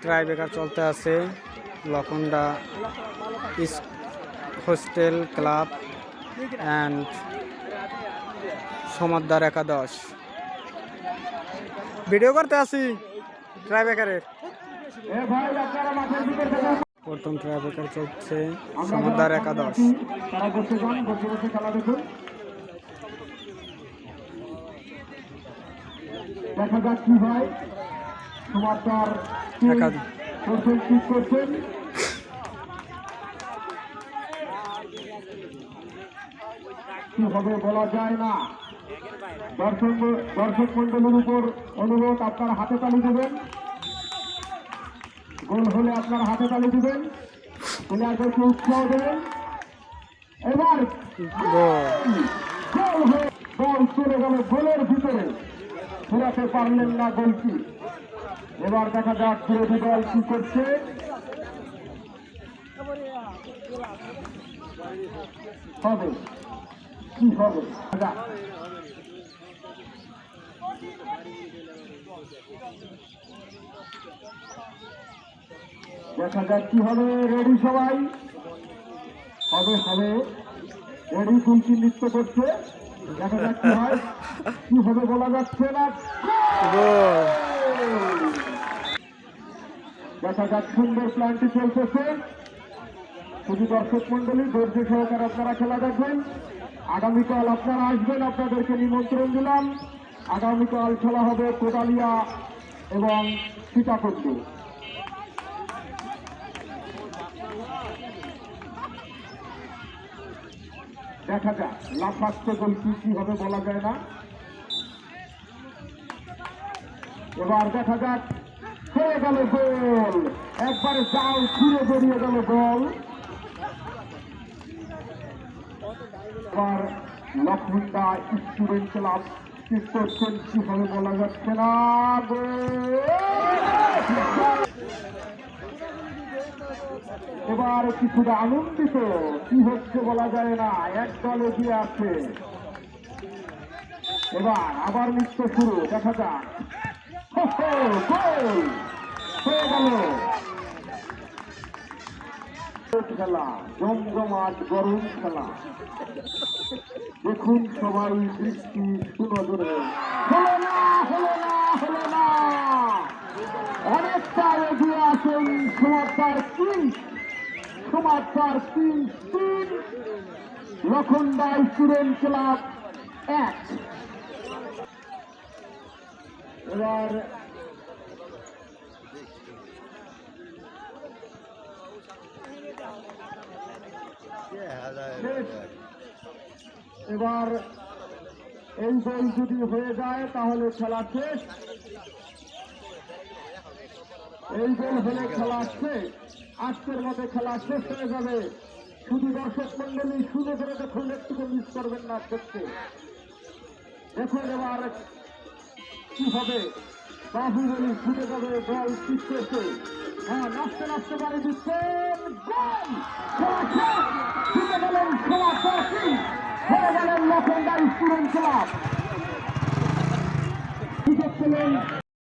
Try বেকার চলতে আছে। লখন্ডা ইস হোস্টেল, ক্লাব অ্যান্ড সমাদ্দার একাদশ। ভিডিও করতে আসি ট্রাই বেকারের প্রথম ট্রাই বেকার চলছে সমাদ্দার একাদশ। দেখা যাক কি হয়। তোমার তার করছেন ঠিক করছেন? কি হবে বলা যায় না? দর্শক দর্শক মন্ডলের উপর অনুরোধ আপনারা হাতে তালি দেবেন। গোল হলে আপনারা হাতে তালি দেবেন। প্লেয়ারদেরকে উৎসাহ দেবেন। এবার গোল হয়ে বল চলে গেল গোলের ভিতরে। ফেরাতে পারলেন না গোলকি এবার দেখা যাক বিরোধী দল কি করছে। হবে। কি হবে? দেখা যাক। দেখা যাক কি হবে। রেডি সবাই? হবে হবে। রেডি কুলকি নৃত্য করছে। দেখা যাক কি হয়। কি হবে বলা যাচ্ছে না। দেখা যাক সুন্দর প্ল্যানটি চলতেছে। শুধু দর্শক মন্ডলী ধৈর্য সহকারে আপনারা খেলা দেখবেন। আগামীকাল আপনারা আসবেন, আপনাদেরকে নিমন্ত্রণ দিলাম। আগামীকাল খেলা হবে কোদালিয়া এবং সীতাকুণ্ডু। দেখা যাক, লাফাচ্ছে গোল কি কি হবে বলা যায় না। এবার দেখা যাক হয়ে গেল গোল। একবারে যাও ঘুরে বেরিয়ে গেল গোল। এবার লক্ষ্মণদা স্টুডেন্ট ক্লাব কি হবে বলা যাচ্ছে না! এবার কিছুটা আনন্দিত, কি হচ্ছে বলা যায় না, এক দল এগিয়ে আছে। এবার আবার নৃত্য শুরু, দেখা যাক। হয়ে গরম খেলা দেখুন সবাই দৃষ্টি সুনজরে না হলো না হলো না অনেকটা এগিয়ে আছেন সমাচার তিন সমাচার তিন তিন লখনদা স্টুডেন্ট ক্লাব এক এবার এবার এই গোল যদি হয়ে যায়, তাহলে খেলা শেষ। এই গোল হলে খেলা শেষ। আজকের মধ্যে খেলা শেষ হয়ে যাবে। শুধু দর্শক মন্ডলী শুনে করে দেখুন একটু মিস করবেন না দেখতে দেখুন এবার কি হবে। বাহুবলী ছুটে যাবে বল পিছিয়েছে নাচতে নাচতে বাড়ি দিচ্ছেন গোল! শেষ! গেলেন খেলা শেষই হয়ে গেলেন লখনদার স্টুডেন্ট ক্লাব